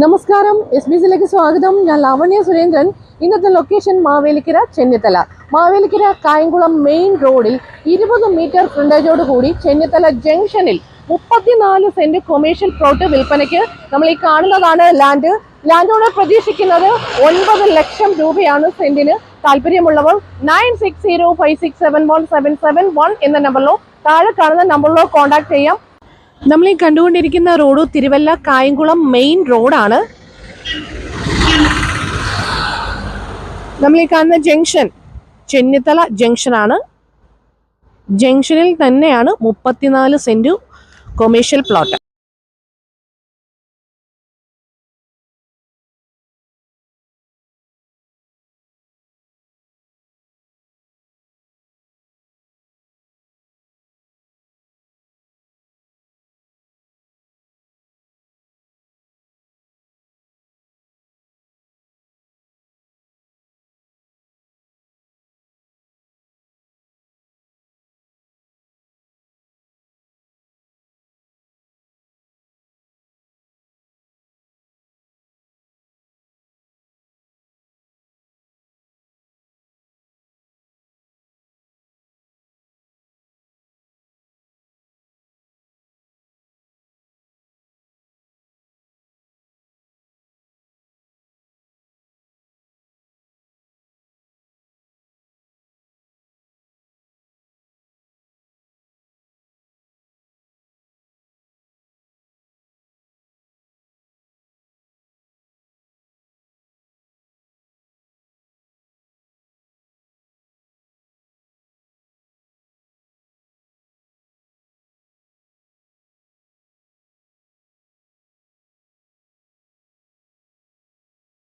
നമസ്കാരം S B സിയിലേക്ക് സ്വാഗതം. ഞാൻ ലാവണ്യ സുരേന്ദ്രൻ. ഇന്നത്തെ ലൊക്കേഷൻ മാവേലിക്കര ചെന്നിത്തല. മാവേലിക്കര കായംകുളം മെയിൻ റോഡിൽ ഇരുപത് മീറ്റർ ഫ്രണ്ടേജോട് കൂടി ചെന്നിത്തല ജംഗ്ഷനിൽ മുപ്പത്തിനാല് സെന്റ് കൊമേഴ്ഷ്യൽ പ്ലോട്ട് വിൽപ്പനയ്ക്ക് നമ്മൾ ഈ കാണുന്നതാണ് ലാൻഡ് ലാൻഡ് ഓണർ പ്രതീക്ഷിക്കുന്നത് ഒൻപത് ലക്ഷം രൂപയാണ് സെന്റിന് താല്പര്യമുള്ളവർ nine six zero five six seven one seven seven one എന്ന നമ്പറിലോ താഴെ കാണുന്ന നമ്പറിലോ കോൺടാക്ട് ചെയ്യാം. നമ്മൾ ഈ കണ്ടുകൊണ്ടിരിക്കുന്ന റോഡ് തിരുവല്ല കായംകുളം മെയിൻ റോഡാണ്. നമ്മൾ ഈ കാണുന്ന ജംഗ്ഷൻ ചെന്നിത്തല ജംഗ്ഷനാണ്. ജംഗ്ഷനിൽ തന്നെയാണ് മുപ്പത്തിനാല് സെന്റ് കൊമേഴ്ഷ്യൽ പ്ലോട്ട്